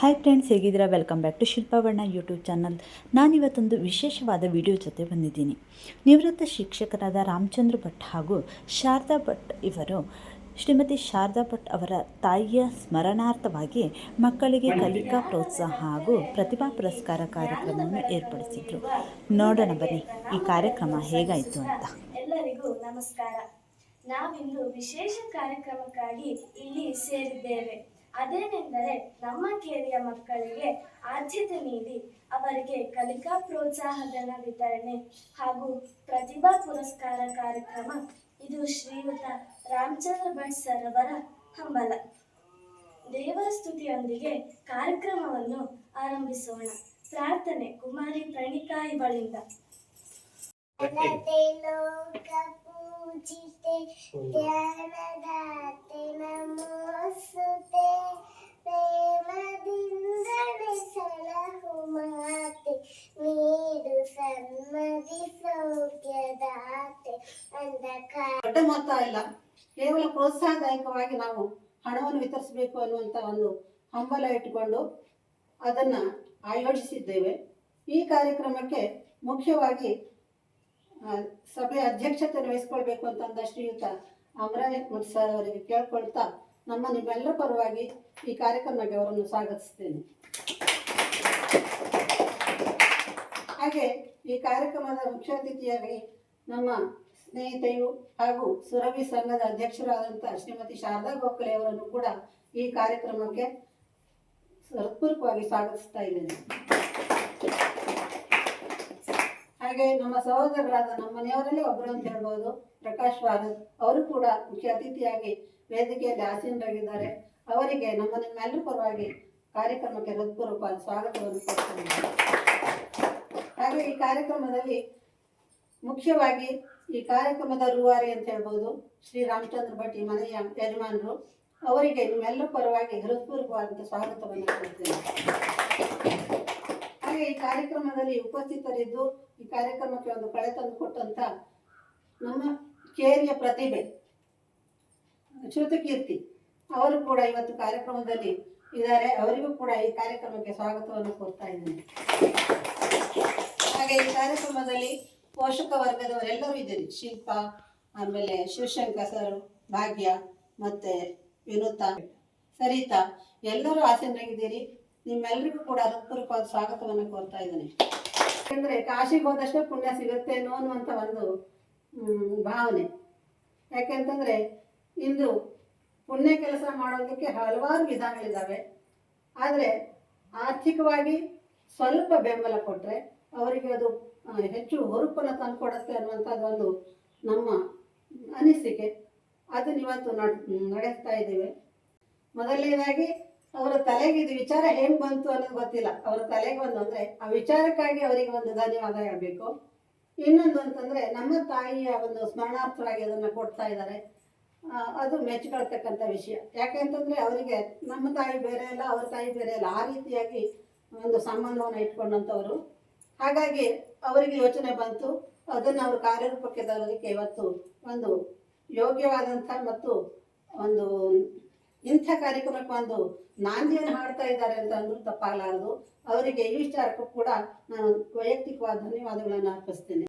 Hi friends ಹೇಗಿದ್ದೀರಾ? Welcome back to Shilpavarna YouTube channel ನಾನಿವತ್ತೊಂದು ವಿಶೇಷವಾದ video ಜೊತೆ ಬಂದಿದ್ದೀನಿ. ನಿವೃತ್ತ ಶಿಕ್ಷಕರಾದ ರಾಮಚಂದ್ರ ಭಟ್ ಹಾಗೂ ಶಾರದಾ ಭಟ್ ಇವರು ಶ್ರೀಮತಿ ಶಾರದಾ ಭಟ್ ಅವರ ತಾಯಿಯ ಸ್ಮರಣಾರ್ಥವಾಗಿ ಮಕ್ಕಳಿಗೆ ಕಲಿಕಾ ಪ್ರೋತ್ಸಾಹ ಹಾಗೂ ಪ್ರತಿಭಾ ಪುರಸ್ಕಾರ ಕಾರ್ಯಕ್ರಮವನ್ನು ಏರ್ಪಡಿಸಿದ್ರು. ನೋಡೋಣ ಬನ್ನಿ ಈ ಕಾರ್ಯಕ್ರಮ ಹೇಗಾಯಿತು ಅಂತ. ಎಲ್ಲರಿಗೂ ನಮಸ್ಕಾರ. ನಾವಿಂದು ವಿಶೇಷ ಕಾರ್ಯಕ್ರಮಕ್ಕಾಗಿ ಇಲ್ಲಿ ಸೇರಿದ್ದೇವೆ. ಅದೇನೆಂದರೆ ನಮ್ಮ ಕೇರಿಯ ಮಕ್ಕಳಿಗೆ ಆದ್ಯತೆ ನೀಡಿ ಅವರಿಗೆ ಕಲಿಕಾ ಪ್ರೋತ್ಸಾಹಧನ ವಿತರಣೆ ಹಾಗೂ ಪ್ರತಿಭಾ ಪುರಸ್ಕಾರ ಕಾರ್ಯಕ್ರಮ. ಇದು ಶ್ರೀಯುತ ರಾಮಚಂದ್ರ ಭಟ್ ಹಂಬಲ. ದೇವರ ಸ್ತುತಿಯೊಂದಿಗೆ ಕಾರ್ಯಕ್ರಮವನ್ನು ಆರಂಭಿಸೋಣ. ಪ್ರಾರ್ಥನೆ ಕುಮಾರಿ ಪ್ರಣಿಕಾ ಇವಳಿಂದ ಪೂಜಿತೆ ಜ್ಞಾನದಾತೆ ನಮೋಸ್ತುತೆ ಪ್ರೇಮದಿಂದ ಸಲಹು ಮಾತೆ. ನೀಡು ಸನ್ಮತಿ ಸೌಖ್ಯದಾತೆ. ಅಂಧಕಾರ. ದೊಡ್ಡ ಮೊತ್ತ ಅಲ್ಲ ಕೇವಲ ಪ್ರೋತ್ಸಾಹದಾಯಕವಾಗಿ ನಾವು ಹಣವನ್ನು ವಿತರಿಸಬೇಕು ಅನ್ನುವಂಥ ಒಂದು ಹಂಬಲ ಇಟ್ಟುಕೊಂಡು ಅದನ್ನು ಆಯೋಜಿಸಿದ್ದೇವೆ. ಈ ಕಾರ್ಯಕ್ರಮಕ್ಕೆ ಮುಖ್ಯವಾಗಿ ಆ, ಅಧ್ಯಕ್ಷತೆ ವಹಿಸ್ಕೊಳ್ಬೇಕು ಅಂತಂದ ಶ್ರೀಯುತ ಅಮರಾಯ್ ಮಠ್ ಸರ್ ಅವರಿಗೆ ಕೇಳ್ಕೊಳ್ತಾ ನಮ್ಮ ನಿಮ್ಮೆಲ್ಲರ ಪರವಾಗಿ ಈ ಕಾರ್ಯಕ್ರಮಕ್ಕೆ ಅವರನ್ನು ಸ್ವಾಗತಿಸ್ತೇನೆ. ಹಾಗೆ ಈ ಕಾರ್ಯಕ್ರಮದ ಮುಖ್ಯ ಅತಿಥಿಯಾಗಿ ನಮ್ಮ ಸ್ನೇಹಿತೆಯು ಹಾಗೂ ಸುರಭಿ ಸಂಘದ ಅಧ್ಯಕ್ಷರಾದಂಥ ಶ್ರೀಮತಿ ಶಾರದಾ ಗೋಖಲೆ ಅವರನ್ನು ಕೂಡ ಈ ಕಾರ್ಯಕ್ರಮಕ್ಕೆ ಹೃತ್ಪೂರ್ವಕವಾಗಿ ಸ್ವಾಗತಿಸ್ತಾ ಇದ್ದೇನೆ. ಹಾಗೆ ನಮ್ಮ ಸಹೋದರರಾದ ನಮ್ಮ ಮನೆಯವರಲ್ಲೇ ಒಬ್ಬರು ಅಂತ ಹೇಳ್ಬೋದು, ಪ್ರಕಾಶ್ ವಾದದ್ ಅವರು ಕೂಡ ಮುಖ್ಯ ಅತಿಥಿಯಾಗಿ ವೇದಿಕೆಯಲ್ಲಿ ಆಸೀನರಾಗಿದ್ದಾರೆ. ಅವರಿಗೆ ನಮ್ಮ ನಿಮ್ಮೆಲ್ಲರ ಪರವಾಗಿ ಕಾರ್ಯಕ್ರಮಕ್ಕೆ ಹೃತ್ಪೂರ್ವಕ ಸ್ವಾಗತವನ್ನು ಕೊಡ್ತೇನೆ. ಹಾಗೆ ಈ ಕಾರ್ಯಕ್ರಮದಲ್ಲಿ ಮುಖ್ಯವಾಗಿ ಈ ಕಾರ್ಯಕ್ರಮದ ರೂವಾರಿ ಅಂತ ಹೇಳ್ಬೋದು, ಶ್ರೀ ರಾಮಚಂದ್ರ ಭಟ್ ಈ ಮನೆಯ ಯಜಮಾನರು. ಅವರಿಗೆ ನಿಮ್ಮೆಲ್ಲರ ಪರವಾಗಿ ಹೃತ್ಪೂರ್ವಕವಾದಂಥ ಸ್ವಾಗತವನ್ನು ಕೊಡ್ತೇನೆ. ಹಾಗೆ ಈ ಕಾರ್ಯಕ್ರಮದಲ್ಲಿ ಉಪಸ್ಥಿತರಿದ್ದು ಈ ಕಾರ್ಯಕ್ರಮಕ್ಕೆ ಒಂದು ಕಳೆ ತಂದು ಕೊಟ್ಟಂತ ನಮ್ಮ ಕೇರಿಯ ಪ್ರತಿಭೆ ಶ್ರುತಕೀರ್ತಿ ಅವರು ಕೂಡ ಇವತ್ತು ಕಾರ್ಯಕ್ರಮದಲ್ಲಿ ಇದ್ದಾರೆ. ಅವರಿಗೂ ಕೂಡ ಈ ಕಾರ್ಯಕ್ರಮಕ್ಕೆ ಸ್ವಾಗತವನ್ನು ಕೋರ್ತಾ ಇದ್ದೇನೆ. ಹಾಗೆ ಈ ಕಾರ್ಯಕ್ರಮದಲ್ಲಿ ಪೋಷಕ ವರ್ಗದವರೆಲ್ಲರೂ ಇದ್ದೀರಿ. ಶಿಲ್ಪ, ಆಮೇಲೆ ಶಿವಶಂಕರ್ ಸರ್, ಭಾಗ್ಯ, ಮತ್ತೆ ವಿನುತಾ, ಸರಿತಾ, ಎಲ್ಲರೂ ಆಸೀನರಾಗಿದ್ದೀರಿ. ನಿಮ್ಮೆಲ್ಲರಿಗೂ ಕೂಡ ಹೃತ್ಪೂರ್ವಕವಾದ ಸ್ವಾಗತವನ್ನು ಕೋರ್ತಾ ಇದ್ದೇನೆ. ಯಾಕಂದ್ರೆ ಕಾಶಿಗೆ ಹೋದಷ್ಟೇ ಪುಣ್ಯ ಸಿಗುತ್ತೆ ಅನ್ನೋ ಅನ್ನುವಂಥ ಒಂದು ಭಾವನೆ. ಯಾಕೆಂತಂದ್ರೆ ಇಂದು ಪುಣ್ಯ ಕೆಲಸ ಮಾಡೋದಕ್ಕೆ ಹಲವಾರು ವಿಧಾನಗಳಿದ್ದಾವೆ ಆದರೆ ಆರ್ಥಿಕವಾಗಿ ಸ್ವಲ್ಪ ಬೆಂಬಲ ಕೊಟ್ಟರೆ ಅವರಿಗೆ ಅದು ಹೆಚ್ಚು ಹುರುಪನ್ನು ತಂದುಕೊಡುತ್ತೆ ಅನ್ನುವಂಥದ್ದು ಒಂದು ನಮ್ಮ ಅನಿಸಿಕೆ. ಅದನ್ನ ಇವತ್ತು ನಡ್, ನಡೆಸ್ತಾ ಇದ್ದೀವಿ. ಮೊದಲನೇದಾಗಿ ಅವರ ತಲೆಗೆ ಇದು ವಿಚಾರ ಹೆಂಗ್ ಬಂತು ಅನ್ನೋದು ಗೊತ್ತಿಲ್ಲ. ಅವರ ತಲೆಗೆ ಒಂದು ಅಂದ್ರೆ ಆ ವಿಚಾರಕ್ಕಾಗಿ ಅವರಿಗೆ ಒಂದು ಧನ್ಯವಾದ ಹೇಳಬೇಕು. ಇನ್ನೊಂದು ಅಂತಂದ್ರೆ ನಮ್ಮ ತಾಯಿಯ ಒಂದು ಸ್ಮರಣಾರ್ಥವಾಗಿ ಅದನ್ನ ಕೊಡ್ತಾ ಇದ್ದಾರೆ. ಅದು ಮೆಚ್ಕೊಳ್ತಕ್ಕಂಥ ವಿಷಯ. ಯಾಕೆ ಅಂತಂದ್ರೆ ಅವರಿಗೆ ನಮ್ಮ ತಾಯಿ ಬೇರೆ ಅಲ್ಲ, ಅವ್ರ ತಾಯಿ ಬೇರೆ ಅಲ್ಲ. ಆ ರೀತಿಯಾಗಿ ಒಂದು ಸಂಬಂಧವನ್ನು ಇಟ್ಕೊಂಡಂಥವ್ರು. ಹಾಗಾಗಿ ಅವರಿಗೆ ಯೋಚನೆ ಬಂತು. ಅದನ್ನು ಅವರು ಕಾರ್ಯರೂಪಕ್ಕೆ ತರೋದಕ್ಕೆ ಇವತ್ತು ಒಂದು ಯೋಗ್ಯವಾದಂಥ ಮತ್ತು ಒಂದು ಇಂಥ ಕಾರ್ಯಕ್ರಮಕ್ಕೆ ಒಂದು ನಾಂದಿಯನ್ನು ಮಾಡ್ತಾ ಇದ್ದಾರೆ ಅಂತ ಅಂದ್ರೂ ತಪ್ಪಾಗಲಾರದು. ಅವರಿಗೆ ಈ ವಿಚಾರಕ್ಕೂ ಕೂಡ ನಾನು ವೈಯಕ್ತಿಕವಾದ ಧನ್ಯವಾದಗಳನ್ನು ಅರ್ಪಿಸ್ತೇನೆ.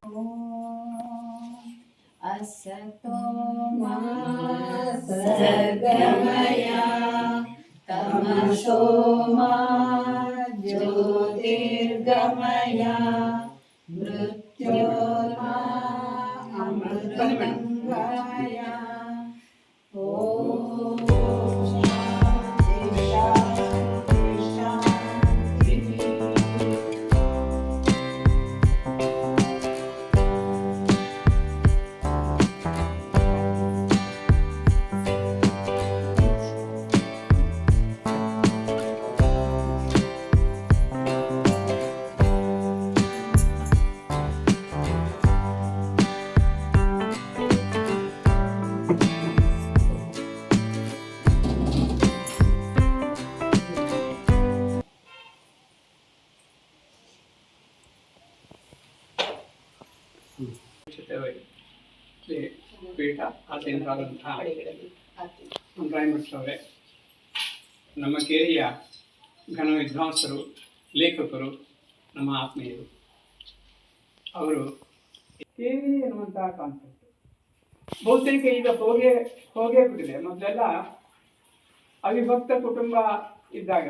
ಜ್ಯೋತಿರ್ಗಮಯ ಮೃತ ಪೀಠ ಆಸೀನರಾದಂತಹ ರಾಯಮಠರವರೇ ನಮ್ಮ ಕೇರಿಯ ಘನ ವಿದ್ವಾಂಸರು ಲೇಖಕರು, ನಮ್ಮ ಆತ್ಮೀಯರು. ಅವರು ಕೇರಿ ಎನ್ನುವಂತಹ ಕಾನ್ಸೆಪ್ಟ್ ಬಹುತೇಕ ಈಗ ಹೋಗೇ ಹೋಗೇ ಬಿಟ್ಟಿದೆ. ಮೊದಲೆಲ್ಲ ಅವಿಭಕ್ತ ಕುಟುಂಬ ಇದ್ದಾಗ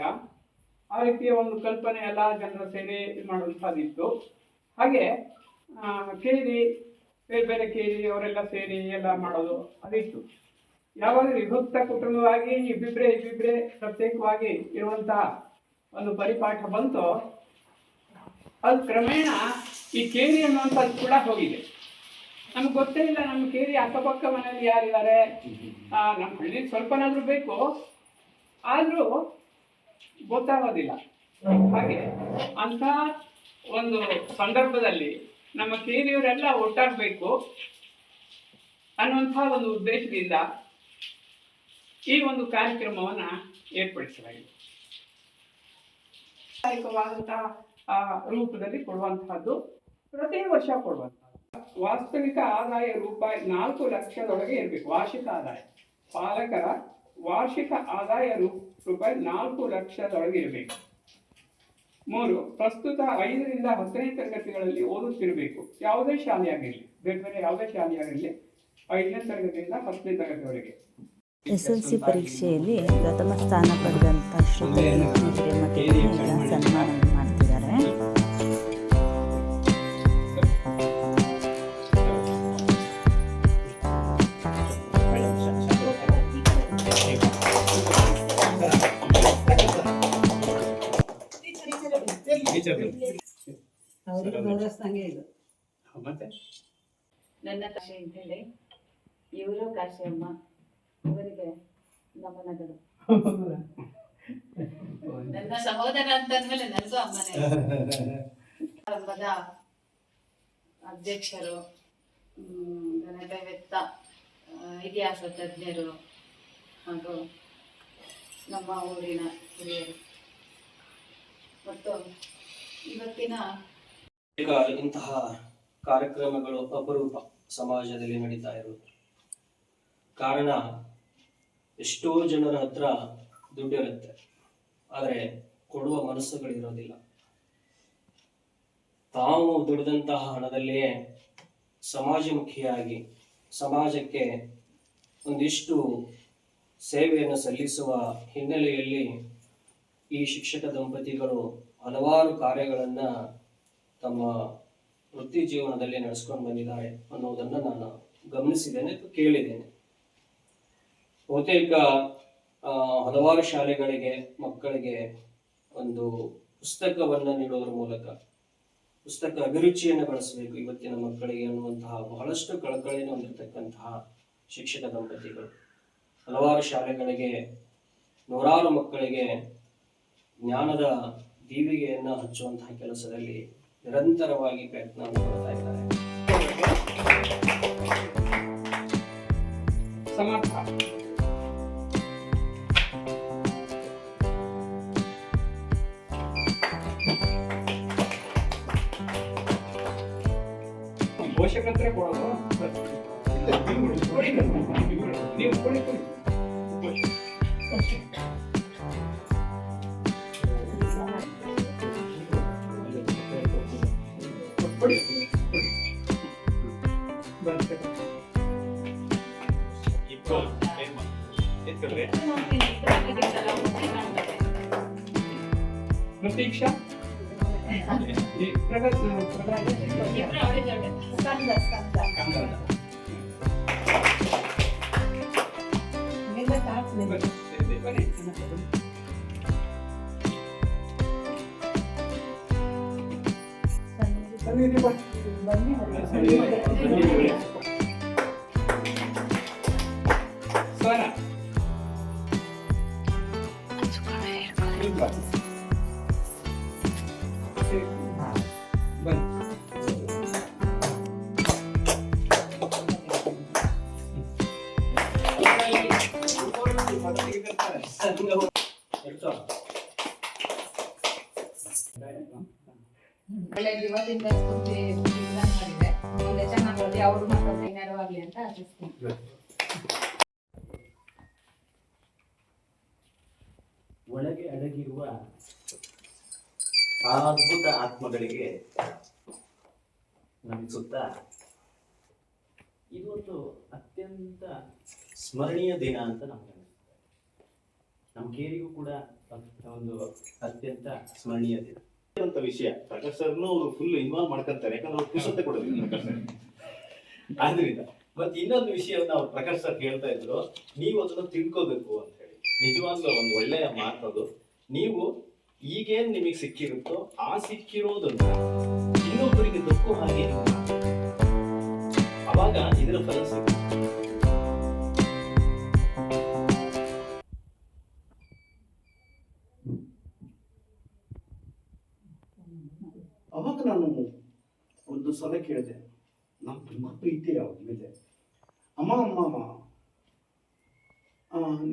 ಆ ರೀತಿಯ ಒಂದು ಕಲ್ಪನೆ ಎಲ್ಲ ಜನರ ಸೇವೆ ಇದು ಮಾಡುವಂಥದ್ದಿತ್ತು. ಹಾಗೆ ಕೇರಿ ಬೇರೆ ಬೇರೆ ಕೇರಿ ಅವರೆಲ್ಲ ಸೇರಿ ಎಲ್ಲ ಮಾಡೋದು ಅದಿತ್ತು ಯಾವಾಗ ವಿಭಕ್ತ ಕುಟುಂಬವಾಗಿ ಇಬ್ಬಿಬ್ರೆ ಇಬ್ಬಿಬ್ರೆ ಪ್ರತ್ಯೇಕವಾಗಿ ಇರುವಂತಹ ಒಂದು ಪರಿಪಾಠ ಬಂತು, ಅದು ಕ್ರಮೇಣ ಈ ಕೇರಿ ಅನ್ನುವಂಥದ್ದು ಕೂಡ ಹೋಗಿದೆ. ನಮ್ಗೆ ಗೊತ್ತೇ ಇಲ್ಲ ನಮ್ಮ ಕೇರಿ ಅಕ್ಕಪಕ್ಕ ಮನೆಯಲ್ಲಿ ಯಾರಿದ್ದಾರೆ. ನಮ್ಮ ಹಳ್ಳಿ ಸ್ವಲ್ಪನಾದ್ರೂ ಬೇಕು. ಆದರೂ ಗೊತ್ತಾಗೋದಿಲ್ಲ. ಹಾಗೆ ಅಂತ ಒಂದು ಸಂದರ್ಭದಲ್ಲಿ ನಮ್ಮ ಸೇರಿಯವರೆಲ್ಲ ಒಟ್ಟಾಗಬೇಕು ಅನ್ನುವಂತಹ ಒಂದು ಉದ್ದೇಶದಿಂದ ಈ ಒಂದು ಕಾರ್ಯಕ್ರಮವನ್ನು ಏರ್ಪಡಿಸಲಾಗಿದೆ. ಸಾಂಪ್ರದಾಯಿಕವಾದಂತಹ ಆ, ರೂಪದಲ್ಲಿ ಕೊಡುವಂತಹದ್ದು ಪ್ರತಿ ವರ್ಷ ಕೊಡುವಂತಹದ್ದು. ವಾಸ್ತವಿಕ ಆದಾಯ ರೂಪಾಯಿ ನಾಲ್ಕು ಲಕ್ಷದೊಳಗೆ ಇರಬೇಕು ವಾರ್ಷಿಕ ಆದಾಯ. ಪಾಲಕರ ವಾರ್ಷಿಕ ಆದಾಯ ರೂಪಾಯಿ ನಾಲ್ಕು ಲಕ್ಷದೊಳಗೆ ಇರಬೇಕು. ಮೂರು ಪ್ರಸ್ತುತ ಐದರಿಂದ ಹತ್ತನೇ ತರಗತಿಗಳಲ್ಲಿ ಓದುತ್ತಿರಬೇಕು. ಯಾವುದೇ ಶಾಲೆಯಾಗಿರಲಿ ಬೇರೆ ಬೇರೆ ಯಾವುದೇ ಶಾಲೆಯಾಗಿರಲಿ ಐದನೇ ತರಗತಿಯಿಂದ ಹತ್ತನೇ ತರಗತಿವರೆಗೆ. ಎಸ್ ಎಲ್ ಸಿ ಪರೀಕ್ಷೆಯಲ್ಲಿ ಪ್ರಥಮ ಸ್ಥಾನ ಪಡೆದಂತಹ ಹಿರೇಮಠ ಸನ್ಮಾನ ಗೌರವಿಸ್ದಂಗೆ ಇದು. ಮತ್ತೆ? ನನ್ನ ಕಾಶಿ ಅಂತೇಳಿ ಇವರು ಕಾಶಿ ಅಮ್ಮ ಇವರಿಗೆ ನಮನಗಳು. ನನ್ನ ಸಹೋದರ ಅಂತ ಅಂದ್ಮೇಲೆ ನನಗೂ ಅಮ್ಮನೇ. ಅಧ್ಯಕ್ಷರು ಆ, ಇತಿಹಾಸ ತಜ್ಞರು ಹಾಗೂ ನಮ್ಮ ಊರಿನ ಹಿರಿಯರು. ಮತ್ತು ಇವತ್ತಿನ ಇಂತಹ ಕಾರ್ಯಕ್ರಮಗಳು ಅಪರೂಪ ಸಮಾಜದಲ್ಲಿ ನಡೀತಾ ಇರುವುದು. ಕಾರಣ, ಎಷ್ಟೋ ಜನರ ಹತ್ರ ದುಡ್ಡಿರುತ್ತೆ ಆದರೆ ಕೊಡುವ ಮನಸ್ಸುಗಳಿರೋದಿಲ್ಲ. ತಾವು ದುಡಿದಂತಹ ಹಣದಲ್ಲಿಯೇ ಸಮಾಜಮುಖಿಯಾಗಿ, ಸಮಾಜಕ್ಕೆ ಒಂದಿಷ್ಟು ಸೇವೆಯನ್ನು ಸಲ್ಲಿಸುವ ಹಿನ್ನೆಲೆಯಲ್ಲಿ ಈ ಶಿಕ್ಷಕ ದಂಪತಿಗಳು ಹಲವಾರು ಕಾರ್ಯಗಳನ್ನ ತಮ್ಮ ವೃತ್ತಿ ಜೀವನದಲ್ಲಿ ನಡೆಸ್ಕೊಂಡು ಬಂದಿದ್ದಾರೆ ಅನ್ನೋದನ್ನ ನಾನು ಗಮನಿಸಿದ್ದೇನೆ ಕೇಳಿದ್ದೇನೆ. ಬಹುತೇಕ ಹಲವಾರು ಶಾಲೆಗಳಿಗೆ ಮಕ್ಕಳಿಗೆ ಒಂದು ಪುಸ್ತಕವನ್ನ ನೀಡೋದ್ರ ಮೂಲಕ, ಪುಸ್ತಕ ಅಭಿರುಚಿಯನ್ನು ಬೆಳೆಸಬೇಕು ಇವತ್ತಿನ ಮಕ್ಕಳಿಗೆ ಅನ್ನುವಂತಹ ಬಹಳಷ್ಟು ಕಳಕಳಿಯನ್ನು ಹೊಂದಿರತಕ್ಕಂತಹ ಶಿಕ್ಷಕ ದಂಪತಿಗಳು. ಹಲವಾರು ಶಾಲೆಗಳಿಗೆ ನೂರಾರು ಮಕ್ಕಳಿಗೆ ಜ್ಞಾನದ ದೀವಿಗೆಯನ್ನ ಹಚ್ಚುವಂತಹ ಕೆಲಸದಲ್ಲಿ ನಿರಂತರವಾಗಿ ಪ್ರಯತ್ನ ಮಾಡ್ತಾ ಇದ್ದಾರೆ. ಸಮರ್ಥ. ಪೋಷಕತ್ರ ಕೊಡೋದು? ಕೊಡಿ, ನೀವು ಕೊಡಿ ಕೊಡಿ. ಕೊಡಿ ಈ ಪ್ರಗತ್ ಒಳಗೆ ಅಡಗಿರುವ ಅದ್ಭುತ ಆತ್ಮಗಳಿಗೆ ನಮಿಸುತ್ತ ಇದೊಂದು ಅತ್ಯಂತ ಸ್ಮರಣೀಯ ದಿನ ಅಂತ ನಮ್ಗೆ ನಮ್ಮ ಕೇರಿಗೂ ಕೂಡ ಒಂದು ಅತ್ಯಂತ ಸ್ಮರಣೀಯ ದಿನ. ಅಂತ ವಿಷಯ. ಪ್ರಕಾಶ್ ಸರ್ನು ಅವರು ಫುಲ್ ಇನ್ವಾಲ್ವ್ ಮಾಡ್ಕೊಂತಾರೆ. ಯಾಕಂದ್ರೆ ಅವ್ರು ಪುಸ್ತಕ ಕೊಡೋದಿಲ್ಲ ಪ್ರಕಾಶ್ ಸರ್ ಆದ್ರಿಂದ, ಮತ್ತೆ ಇನ್ನೊಂದು ವಿಷಯವನ್ನ ಅವ್ರು ಪ್ರಕಾಶ್ ಸರ್ ಹೇಳ್ತಾ ಇದ್ರು. ನೀವು ಅದನ್ನ ತಿಳ್ಕೋಬೇಕು ಅಂತ ಹೇಳಿ. ನಿಜವಾಗ್ಲೂ ಒಂದು ಒಳ್ಳೆಯ ಮಾತದು ನೀವು ಈಗೇನ್ ನಿಮಗೆ ಸಿಕ್ಕಿರುತ್ತೋ ಆ ಸಿಕ್ಕಿರೋದನ್ನ ಇನ್ನೊಬ್ಬರಿಗೆ ದಕ್ಕು ಹಾಗೆ ಅವಾಗ ಇದರ ಫಲ ಸಿಗುತ್ತೆ. ಸಲ ಕೇಳಿದೆ ನಾನು ತುಂಬ ಪ್ರೀತಿ ಅವ್ರ ಮೇಲೆ. ಅಮ್ಮ ಅಮ್ಮ ಅಮ್ಮ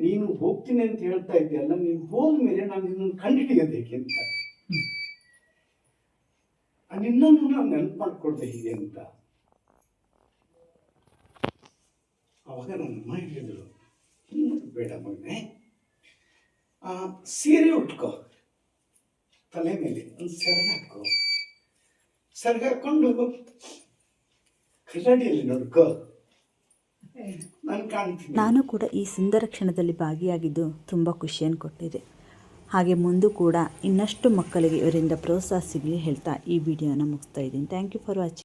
ನೀನು ಹೋಗ್ತೀನಿ ಅಂತ ಹೇಳ್ತಾ ಇದ್ದೀಯಲ್ಲ ನೀನು ಹೋದ್ಮೇಲೆ ನಾನು ನಿನ್ನನ್ನು ಕಂಡುಹಿಡಿಯೋದೇಕೆ ಅಂತ. ನಿನ್ನನ್ನು ನಾನು ನೆನಪು ಮಾಡ್ಕೊಡ್ದೆ ಹೀಗೆ ಅಂತ. ಅವಾಗ ನನ್ನಮ್ಮ ಹೇಳಿದ್ರು "ಹ್ಮ್, ಬೇಡ ಮಗನೆ ಸೀರೆ ಉಟ್ಕೋ ತಲೆ ಮೇಲೆ ಒಂದು ಸೆರಗ ಹಾಕೋ ಸೆರಗ ಹಾಕೊಂಡು ಕನ್ನಡಿಯಲ್ಲಿ ನೋಡ್ಕೋ. ನಾನು ಕಾಣ್ತೀನಿ. ನಾನು ಕೂಡ ಈ ಸುಂದರ ಕ್ಷಣದಲ್ಲಿ ಭಾಗಿಯಾಗಿದ್ದು ತುಂಬ ಖುಷಿಯನ್ನು ಕೊಟ್ಟಿದೆ. ಹಾಗೆ ಮುಂದೂ ಕೂಡ ಇನ್ನಷ್ಟು ಮಕ್ಕಳಿಗೆ ಇವರಿಂದ ಪ್ರೋತ್ಸಾಹ ಸಿಗಲಿ ಹೇಳ್ತಾ ಈ ವಿಡಿಯೋನ ಮುಗಿಸ್ತಾ ಇದ್ದೀನಿ. Thank you for watching